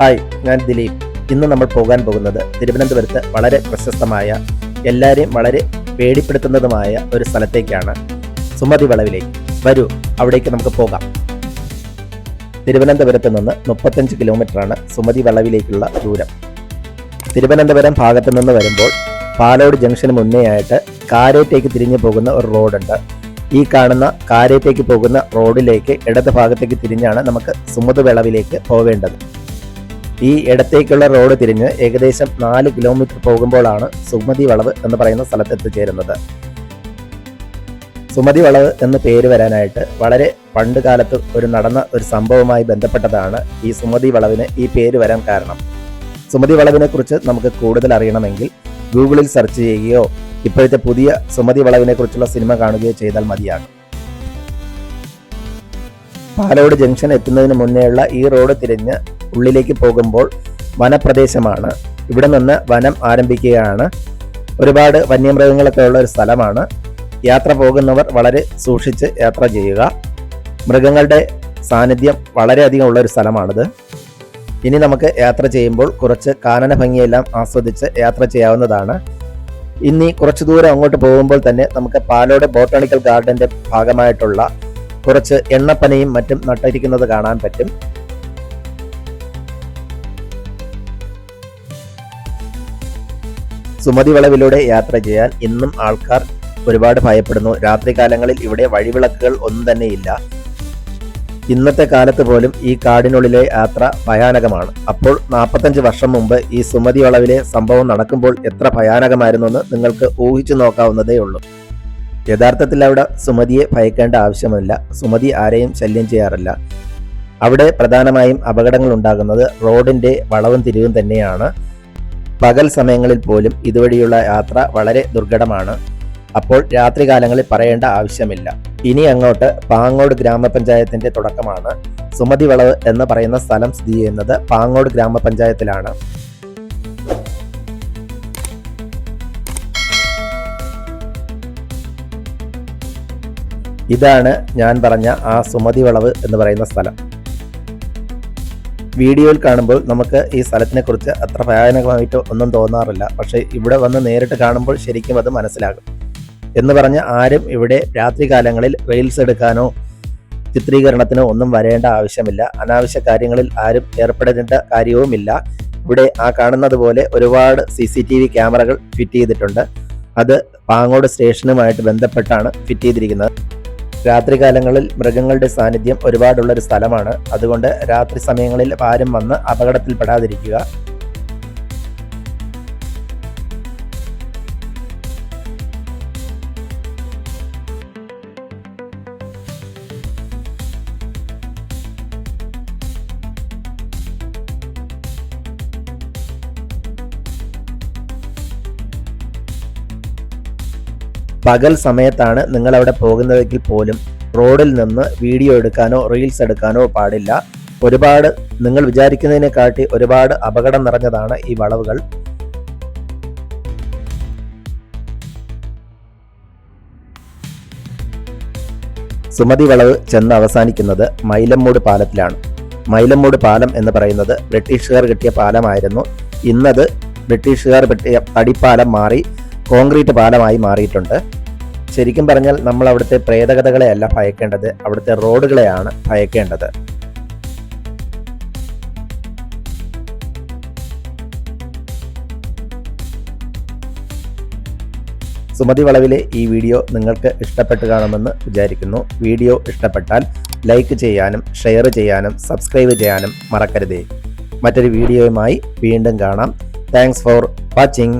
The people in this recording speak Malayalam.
ഹായ് ഞാൻ ദിലീപ്. ഇന്ന് നമ്മൾ പോകാൻ പോകുന്നത് തിരുവനന്തപുരത്ത് വളരെ പ്രശസ്തമായ എല്ലാവരെയും വളരെ പേടിപ്പെടുത്തുന്നതുമായ ഒരു സ്ഥലത്തേക്കാണ്. സുമതി വളവിലേക്ക്. വരൂ അവിടേക്ക് നമുക്ക് പോകാം. തിരുവനന്തപുരത്ത് നിന്ന് മുപ്പത്തഞ്ച് കിലോമീറ്ററാണ് സുമതി വളവിലേക്കുള്ള ദൂരം. തിരുവനന്തപുരം ഭാഗത്ത് നിന്ന് വരുമ്പോൾ പാലോട് ജംഗ്ഷന് മുന്നേ ആയിട്ട് കാരേറ്റേക്ക് തിരിഞ്ഞു പോകുന്ന ഒരു റോഡുണ്ട്. ഈ കാണുന്ന കാരേറ്റേക്ക് പോകുന്ന റോഡിലേക്ക് ഇടത് ഭാഗത്തേക്ക് തിരിഞ്ഞാണ് നമുക്ക് സുമതി വളവിലേക്ക് പോവേണ്ടത്. ഈ ഇടത്തേക്കുള്ള റോഡ് തിരിഞ്ഞ് ഏകദേശം നാല് കിലോമീറ്റർ പോകുമ്പോഴാണ് സുമതി വളവ് എന്ന് പറയുന്ന സ്ഥലത്ത് എത്തിച്ചേരുന്നത് സുമതി വളവ് എന്ന് പേര് വരാനായിട്ട് വളരെ പണ്ട് കാലത്ത് ഒരു നടന്ന ഒരു സംഭവവുമായി ബന്ധപ്പെട്ടതാണ് ഈ സുമതി വളവിന് ഈ പേര് വരാൻ കാരണം. സുമതി വളവിനെ കുറിച്ച് നമുക്ക് കൂടുതൽ അറിയണമെങ്കിൽ ഗൂഗിളിൽ സെർച്ച് ചെയ്യുകയോ ഇപ്പോഴത്തെ പുതിയ സുമതി വളവിനെ കുറിച്ചുള്ള സിനിമ കാണുകയോ ചെയ്താൽ മതിയാകും പാലോട് ജംഗ്ഷൻ എത്തുന്നതിന് മുന്നേയുള്ള ഈ റോഡ് തിരിഞ്ഞ് ഉള്ളിലേക്ക് പോകുമ്പോൾ വനപ്രദേശമാണ്. ഇവിടെ നിന്ന് വനം ആരംഭിക്കുകയാണ്. ഒരുപാട് വന്യമൃഗങ്ങളൊക്കെ ഉള്ള ഒരു സ്ഥലമാണ്. യാത്ര പോകുന്നവർ വളരെ സൂക്ഷിച്ച് യാത്ര ചെയ്യുക. മൃഗങ്ങളുടെ സാന്നിധ്യം വളരെയധികം ഉള്ള ഒരു സ്ഥലമാണിത്. ഇനി നമുക്ക് യാത്ര ചെയ്യുമ്പോൾ കുറച്ച് കാനന ഭംഗിയെല്ലാം ആസ്വദിച്ച് യാത്ര ചെയ്യാവുന്നതാണ്. ഇനി കുറച്ച് ദൂരം അങ്ങോട്ട് പോകുമ്പോൾ തന്നെ നമുക്ക് പാലോട് ബോട്ടാണിക്കൽ ഗാർഡന്റെ ഭാഗമായിട്ടുള്ള കുറച്ച് എണ്ണപ്പനയും മറ്റും നട്ടിരിക്കുന്നത് കാണാൻ പറ്റും. സുമതി വളവിലൂടെ യാത്ര ചെയ്യാൻ ഇന്നും ആൾക്കാർ ഒരുപാട് ഭയപ്പെടുന്നു. രാത്രികാലങ്ങളിൽ ഇവിടെ വഴിവിളക്കുകൾ ഒന്നും തന്നെ ഇല്ല ഇന്നത്തെ കാലത്ത് പോലും ഈ കാടിനുള്ളിലെ യാത്ര ഭയാനകമാണ്. അപ്പോൾ നാൽപ്പത്തഞ്ച് വർഷം മുമ്പ് ഈ സുമതി വളവിലെ സംഭവം നടക്കുമ്പോൾ എത്ര ഭയാനകമായിരുന്നു എന്ന് നിങ്ങൾക്ക് ഊഹിച്ചു നോക്കാവുന്നതേ ഉള്ളൂ. യഥാർത്ഥത്തിൽ അവിടെ സുമതിയെ ഭയക്കേണ്ട ആവശ്യമില്ല. സുമതി ആരെയും ശല്യം ചെയ്യാറില്ല. അവിടെ പ്രധാനമായും അപകടങ്ങൾ ഉണ്ടാകുന്നത് റോഡിന്റെ വളവും തിരിവും തന്നെയാണ്. പകൽ സമയങ്ങളിൽ പോലും ഇതുവഴിയുള്ള യാത്ര വളരെ ദുർഘടമാണ്. അപ്പോൾ രാത്രികാലങ്ങളിൽ പറയേണ്ട ആവശ്യമില്ല. ഇനി അങ്ങോട്ട് പാങ്ങോട് ഗ്രാമപഞ്ചായത്തിന്റെ തുടക്കമാണ്. സുമതി വളവ് എന്ന് പറയുന്ന സ്ഥലം സ്ഥിതി ചെയ്യുന്നത് പാങ്ങോട് ഗ്രാമപഞ്ചായത്തിലാണ്. ഇതാണ് ഞാൻ പറഞ്ഞ ആ സുമതി വളവ് എന്ന് പറയുന്ന സ്ഥലം. വീഡിയോയിൽ കാണുമ്പോൾ നമുക്ക് ഈ സ്ഥലത്തിനെക്കുറിച്ച് അത്ര ഭയാനകമായിട്ട് ഒന്നും തോന്നാറില്ല. പക്ഷേ ഇവിടെ വന്ന് നേരിട്ട് കാണുമ്പോൾ ശരിക്കും അത് മനസ്സിലാകും. എന്ന് പറഞ്ഞ് ആരും ഇവിടെ രാത്രി കാലങ്ങളിൽ റീൽസ് എടുക്കാനോ ചിത്രീകരണത്തിനോ ഒന്നും വരേണ്ട ആവശ്യമില്ല. അനാവശ്യ കാര്യങ്ങളിൽ ആരും ഏർപ്പെടേണ്ട കാര്യവുമില്ല. ഇവിടെ ആ കാണുന്നത് പോലെ ഒരുപാട് സി സി ടി വി ക്യാമറകൾ ഫിറ്റ് ചെയ്തിട്ടുണ്ട്. അത് പാങ്ങോട് സ്റ്റേഷനുമായിട്ട് ബന്ധപ്പെട്ടാണ് ഫിറ്റ് ചെയ്തിരിക്കുന്നത്. രാത്രികാലങ്ങളിൽ മൃഗങ്ങളുടെ സാന്നിധ്യം ഒരുപാടുള്ള ഒരു സ്ഥലമാണ്. അതുകൊണ്ട് രാത്രി സമയങ്ങളിൽ ആരും വന്ന് അപകടത്തിൽപ്പെടാതിരിക്കുക. പകൽ സമയത്താണ് നിങ്ങൾ അവിടെ പോകുന്നതെങ്കിൽ പോലും റോഡിൽ നിന്ന് വീഡിയോ എടുക്കാനോ റീൽസ് എടുക്കാനോ പാടില്ല. ഒരുപാട് നിങ്ങൾ വിചാരിക്കുന്നതിനെക്കാട്ടി ഒരുപാട് അപകടം നിറഞ്ഞതാണ് ഈ വളവുകൾ. സുമതി വളവ് ചെന്ന് അവസാനിക്കുന്നത് മൈലമ്മൂട് പാലത്തിലാണ്. മൈലമ്മൂട് പാലം എന്ന് പറയുന്നത് ബ്രിട്ടീഷുകാർ കിട്ടിയ പാലമായിരുന്നു. ഇന്നത് ബ്രിട്ടീഷുകാർ കിട്ടിയ തടിപ്പാലം മാറി കോൺക്രീറ്റ് പാലമായി മാറിയിട്ടുണ്ട്. ശരിക്കും പറഞ്ഞാൽ നമ്മൾ അവിടുത്തെ പ്രേതകഥകളെയല്ല ഭയക്കേണ്ടത് അവിടുത്തെ റോഡുകളെയാണ് ഭയക്കേണ്ടത്. സുമതി വളവിലെ ഈ വീഡിയോ നിങ്ങൾക്ക് ഇഷ്ടപ്പെട്ട് കാണുമെന്ന് വിചാരിക്കുന്നു. വീഡിയോ ഇഷ്ടപ്പെട്ടാൽ ലൈക്ക് ചെയ്യാനും ഷെയർ ചെയ്യാനും സബ്സ്ക്രൈബ് ചെയ്യാനും മറക്കരുതേ. മറ്റൊരു വീഡിയോയുമായി വീണ്ടും കാണാം. Thanks for watching.